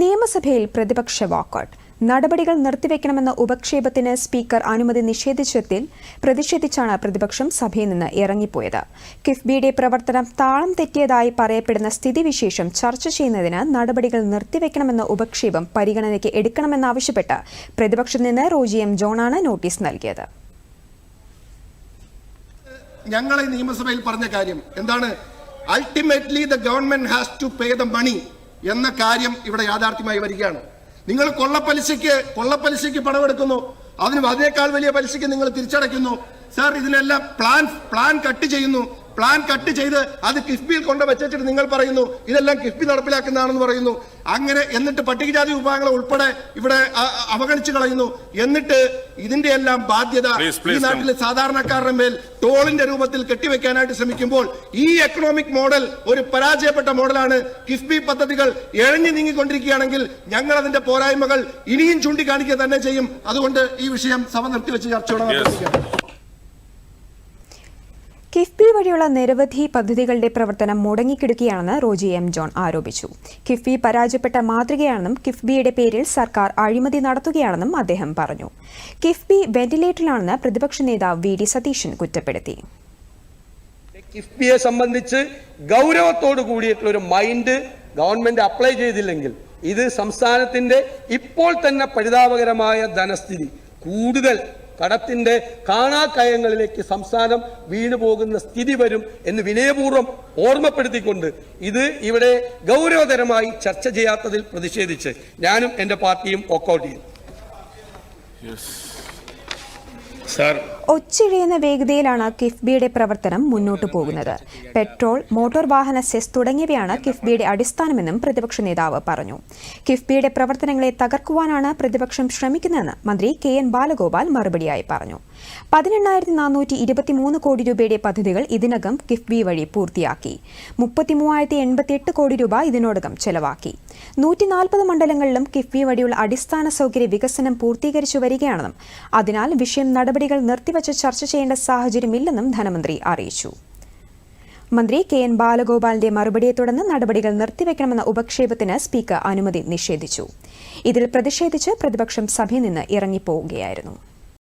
നിയമസഭയിൽ പ്രതിപക്ഷ വാക്കൌട്ട്. നടപടികൾ നിർത്തിവെക്കണമെന്ന ഉപക്ഷേപത്തിന് സ്പീക്കർ അനുമതി നിഷേധിച്ചതിൽ പ്രതിഷേധിച്ചാണ് പ്രതിപക്ഷം സഭയിൽ നിന്ന് ഇറങ്ങിപ്പോയത്. കിഫ്ബിയുടെ പ്രവർത്തനം താളം തെറ്റിയതായി പറയപ്പെടുന്ന സ്ഥിതിവിശേഷം ചർച്ച ചെയ്യുന്നതിന് നടപടികൾ നിർത്തിവെക്കണമെന്ന ഉപക്ഷേപം പരിഗണനയ്ക്ക് എടുക്കണമെന്നാവശ്യപ്പെട്ട് പ്രതിപക്ഷത്ത് നിന്ന് റോജി എം ജോണാണ് നോട്ടീസ് നൽകിയത്. ഞങ്ങളെ നിയമസഭയിൽ പറഞ്ഞ കാര്യം എന്താണ്? Ultimately the government has to pay the money എന്ന കാര്യം ഇവിടെ യാഥാർത്ഥ്യമായി വരികയാണ്. നിങ്ങൾ കൊള്ളപ്പലിശയ്ക്ക് കൊള്ളപ്പലിശയ്ക്ക് പണമെടുക്കുന്നു. അതിന് അതിനേക്കാൾ വലിയ പലിശയ്ക്ക് നിങ്ങൾ തിരിച്ചടയ്ക്കുന്നു. സാർ ഇതിനെല്ലാം പ്ലാൻ പ്ലാൻ കട്ട് ചെയ്യുന്നു. പ്ലാൻ കട്ട് ചെയ്ത് അത് കിഫ്ബിയിൽ കൊണ്ട് വെച്ചിട്ട് നിങ്ങൾ പറയുന്നു ഇതെല്ലാം കിഫ്ബി നടപ്പിലാക്കുന്നതാണെന്ന് പറയുന്നു. അങ്ങനെ എന്നിട്ട് പട്ടികജാതി വിഭാഗങ്ങളെ ഉൾപ്പെടെ ഇവിടെ അവഗണിച്ചു കളയുന്നു. എന്നിട്ട് ഇതിന്റെ എല്ലാം ബാധ്യത ഈ നാട്ടിലെ സാധാരണക്കാരുടെ മേൽ ടോളിന്റെ രൂപത്തിൽ കെട്ടിവെക്കാനായിട്ട് ശ്രമിക്കുമ്പോൾ ഈ എക്കണോമിക് മോഡൽ ഒരു പരാജയപ്പെട്ട മോഡലാണ്. കിഫ്ബി പദ്ധതികൾ എഴഞ്ഞു നീങ്ങിക്കൊണ്ടിരിക്കുകയാണെങ്കിൽ ഞങ്ങൾ അതിന്റെ പോരായ്മകൾ ഇനിയും ചൂണ്ടിക്കാണിക്കുക തന്നെ ചെയ്യും. അതുകൊണ്ട് ഈ വിഷയം സഭ നിർത്തിവെച്ച് ചർച്ചയോടെ കിഫ്ബി വഴിയുള്ള നിരവധി പദ്ധതികളുടെ പ്രവർത്തനം മുടങ്ങിക്കിടക്കുകയാണെന്ന് റോജി എം ജോൺ ആരോപിച്ചു. കിഫ്ബി പരാജയപ്പെട്ട മാതൃകയാണെന്നും കിഫ്ബിയുടെ പേരിൽ സർക്കാർ അഴിമതി നടത്തുകയാണെന്നും അദ്ദേഹം പറഞ്ഞു. കിഫ്ബി വെന്റിലേറ്ററിലാണെന്ന് പ്രതിപക്ഷ നേതാവ് വി ഡി സതീശൻ കുറ്റപ്പെടുത്തി. കിഫ്ബിയെ സംബന്ധിച്ച് ഗൗരവത്തോട് കൂടിയിട്ടുള്ള ഒരു മൈൻഡ് ഗവൺമെന്റ് അപ്ലൈ ചെയ്തില്ലെങ്കിൽ ഇത് സംസ്ഥാനത്തിന്റെ ഇപ്പോൾ തന്നെ പരിതാപകരമായ ധനസ്ഥിതി. കൂടുതൽ കടത്തിന്റെ കാണാക്കയങ്ങളിലേക്ക് സംസ്ഥാനം വീണു പോകുന്ന സ്ഥിതി വരും എന്ന് വിനയപൂർവം ഓർമ്മപ്പെടുത്തിക്കൊണ്ട് ഇത് ഇവിടെ ഗൗരവതരമായി ചർച്ച ചെയ്യാത്തതിൽ പ്രതിഷേധിച്ച് ഞാനും എന്റെ പാർട്ടിയും ഒക്കൗട്ട് ചെയ്യും. ഒച്ചിഴയുന്ന വേഗതയിലാണ് കിഫ്ബിയുടെ പ്രവർത്തനം മുന്നോട്ടു പോകുന്നത്. പെട്രോൾ മോട്ടോർ വാഹന സെസ് തുടങ്ങിയവയാണ് കിഫ്ബിയുടെ അടിസ്ഥാനമെന്നും പ്രതിപക്ഷ നേതാവ് പറഞ്ഞു. കിഫ്ബിയുടെ പ്രവർത്തനങ്ങളെ തകർക്കുവാനാണ് പ്രതിപക്ഷം ശ്രമിക്കുന്നതെന്ന് മന്ത്രി കെ എൻ ബാലഗോപാൽ മറുപടിയായി പറഞ്ഞു. പതിനെണ്ണായിരത്തി നാനൂറ്റി ഇരുപത്തിമൂന്ന് കോടി രൂപയുടെ പദ്ധതികൾ ഇതിനകം കിഫ്ബി വഴി പൂർത്തിയാക്കി. മുപ്പത്തിമൂവായിരത്തി എൺപത്തിയെട്ട് കോടി രൂപ ഇതിനോടകം ചെലവാക്കി. നൂറ്റി നാൽപ്പത് മണ്ഡലങ്ങളിലും കിഫ്ബി വഴിയുള്ള അടിസ്ഥാന സൗകര്യ വികസനം പൂർത്തീകരിച്ചു വരികയാണെന്നും അതിനാൽ വിഷയം നടപടികൾ നിർത്തിവച്ച് ചർച്ച ചെയ്യേണ്ട സാഹചര്യമില്ലെന്നും ധനമന്ത്രി അറിയിച്ചു. മന്ത്രി കെ എൻ ബാലഗോപാലിന്റെ മറുപടിയെ തുടർന്ന് നടപടികൾ നിർത്തിവെക്കണമെന്ന ഉപക്ഷേപത്തിന് സ്പീക്കർ അനുമതി നിഷേധിച്ചു. ഇതിൽ പ്രതിഷേധിച്ച് പ്രതിപക്ഷം സഭയിൽ നിന്ന് ഇറങ്ങിപ്പോവുകയായിരുന്നു.